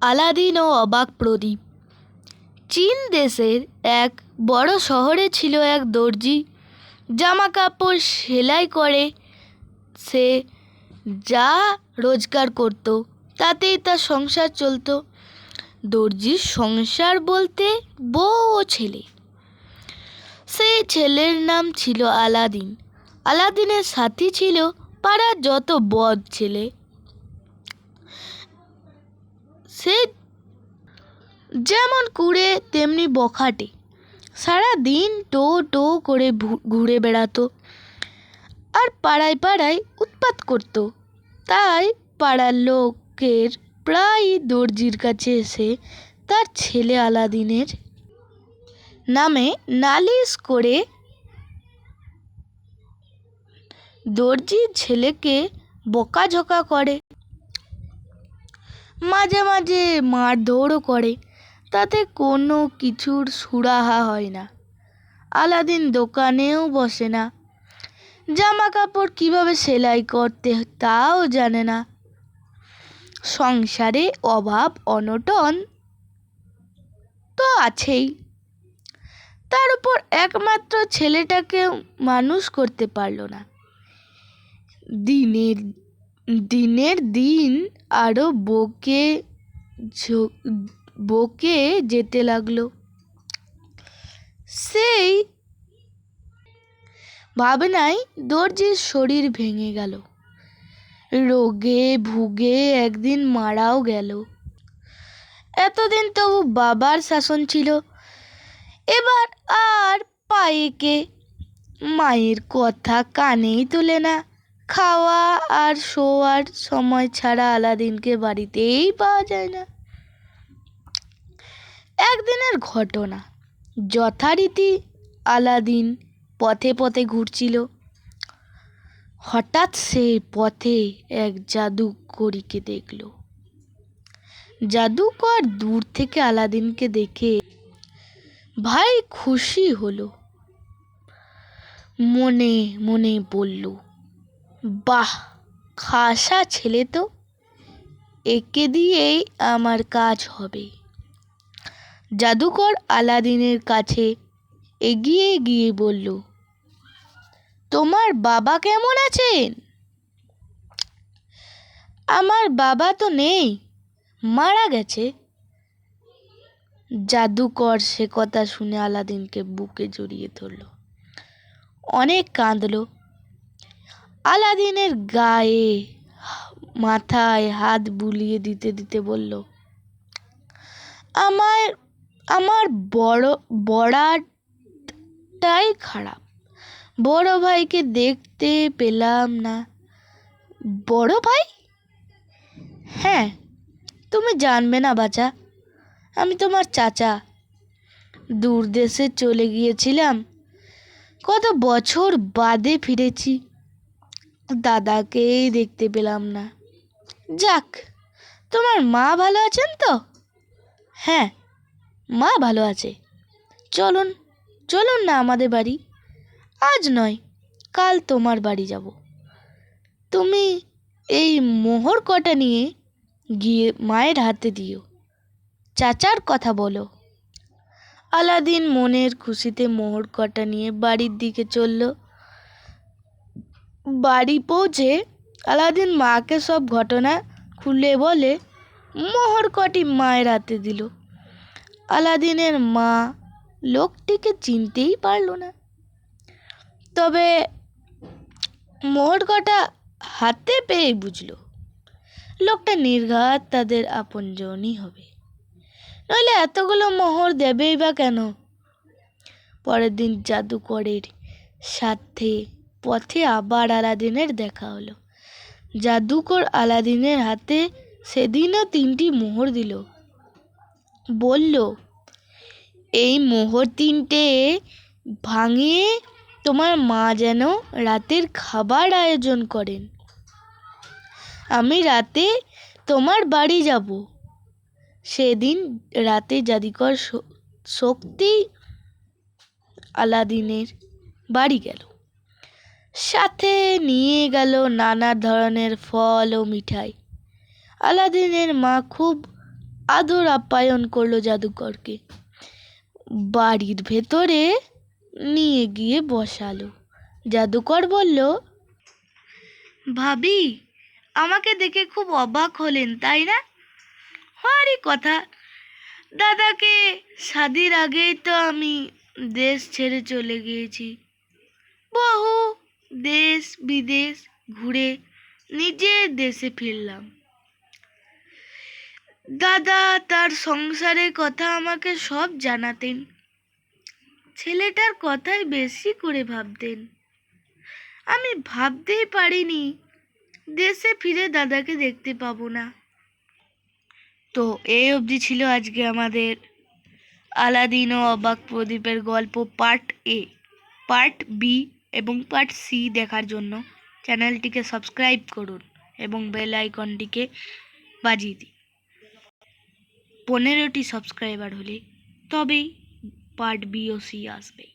Aladdin ও অবাক প্রদীপ। চীন দেশের এক বড় শহরে ছিল এক দর্জি। জামা কাপড় সেলাই করে সে যা রোজগার করত, তাতেই তার সংসার চলতো। দর্জির সংসার বলতে বউ ও ছেলে। সেই ছেলের নাম ছিল আলাদিন। আলাদিনের সাথী ছিল পাড়ার যত বদ ছেলে। সে যেমন কুড়ে, তেমনি বখাটে। সারা দিন টো টো করে ঘুরে বেড়াতো আর পাড়ায় পাড়ায় উৎপাত করত। তাই পাড়ার লোকের প্রায়ই দর্জির কাছে এসে তার ছেলে আলাদিনের নামে নালিশ করে দর্জির ছেলেকে বকাঝকা করে। মাঝে মাঝে মারধরও করে, তাতে কোনো কিছুর সুরাহা হয় না। আলাদিন দোকানেও বসে না। জামা কাপড় কীভাবে সেলাই করতে তাও জানে না। সংসারে অভাব, অনটন তো আছেই। তার উপর একমাত্র ছেলেটাকে মানুষ করতে পারল না। দিনের দিনের দিন আরও বকে বকে যেতে লাগল। সেই ভাবনায় দর্জির শরীর ভেঙে গেল। রোগে ভুগে একদিন মারাও গেল। এতদিন তবু বাবার শাসন ছিল। এবার আর পায়েকে মায়ের কথা কানেই তোলে না। খাওয়া আর শোয়ার সময় ছাড়া আলাদিনকে বাড়িতেই পাওয়া যায় না। একদিনের ঘটনা। যথারীতি আলাদিন পথে পথে ঘুরছিল। হঠাৎ সে পথে এক জাদুকরীকে দেখল। জাদুকর দূর থেকে আলাদিনকে দেখে ভাই খুশি হলো। মনে মনে বলল বাহ, খাসা ছেলে তো। একে দিয়েই আমার কাজ হবে। জাদুকর আলাদিনের কাছে এগিয়ে গিয়ে বলল, তোমার বাবা কেমন আছেন? আমার বাবা তো নেই, মারা গেছে। জাদুকর সে কথা শুনে আলাদিনকে বুকে জড়িয়ে ধরল। অনেক কাঁদলো। আলাদিনের গায়ে মাথায় হাত বুলিয়ে দিতে দিতে বলল, আমার আমার বড়, বড়াটাই খারাপ। বড় ভাইকে দেখতে পেলাম না। বড় ভাই? হ্যাঁ তুমি জানবে না বাচ্চা আমি তোমার চাচা। দূর দেশে চলে গিয়েছিলাম। কত বছর বাদে ফিরেছি। দাদাকেই দেখতে পেলাম না। যাক, তোমার মা ভালো আছেন তো? হ্যাঁ মা ভালো আছে। চলুন চলুন না আমাদের বাড়ি। আজ নয়, কাল তোমার বাড়ি যাব। তুমি এই মোহর কটা নিয়ে গিয়ে মায়ের হাতে দিও। চাচার কথা বলো। আলাদিন মনের খুশিতে মোহর কটা নিয়ে বাড়ির দিকে চলল। বাড়ি পৌঁছে আলাদিন মাকে সব ঘটনা খুলে বলে মোহর কটি মায়ের হাতে দিল। আলাদিনের মা লোকটিকে চিনতেই পারল না। তবে মোহর কটা হাতে পেয়ে বুঝলো, লোকটা নির্ঘাত তাদের আপনজনই হবে। নইলে এতগুলো মোহর দেবেই বা কেন? পরের দিন জাদুকরের সাথে পথে আবার আলাদিনের দেখা হলো। জাদুকর আলাদিনের হাতে সেদিনও তিনটি মোহর দিল। বলল, এই মোহর তিনটে ভাঙিয়ে তোমার মা যেন রাতের খাবার আয়োজন করেন। আমি রাতে তোমার বাড়ি যাব। সেদিন রাতে জাদুকর শক্তি আলাদিনের বাড়ি গেল। সাথে নিয়ে গেল নানা ধরনের ফল ও মিঠাই। আলাদিনের মা খুব আদর আপ্যায়ন করল জাদুকরকে। বাড়ির ভেতরে নিয়ে গিয়ে বসালো। জাদুকর বলল, ভাবি, আমাকে দেখে খুব অবাক হলেন, তাই না? হওয়ারই কথা, দাদাকে স্বাদের আগেই তো আমি দেশ ছেড়ে চলে গিয়েছি। বহু দেশ বিদেশ ঘুরে নিজের দেশে ফিরলাম। দাদা তার সংসারের কথা আমাকে সব জানাতেন। ছেলেটার কথাই বেশি করে ভাবতেন। আমি ভাবতেই পারিনি দেশে ফিরে দাদাকে দেখতে পাবো না। তো এই অবধি ছিল আজকে আমাদের আলাদিন ও অবাক প্রদীপের গল্প পার্ট এ। পার্ট বি এবং পার্ট সি দেখার জন্য চ্যানেলটিকে সাবস্ক্রাইব করুন এবং বেল আইকনটিকে বাজিয়ে দিন। পনেরোটি সাবস্ক্রাইবার হলে তবেই পার্ট বি ও সি আসবে।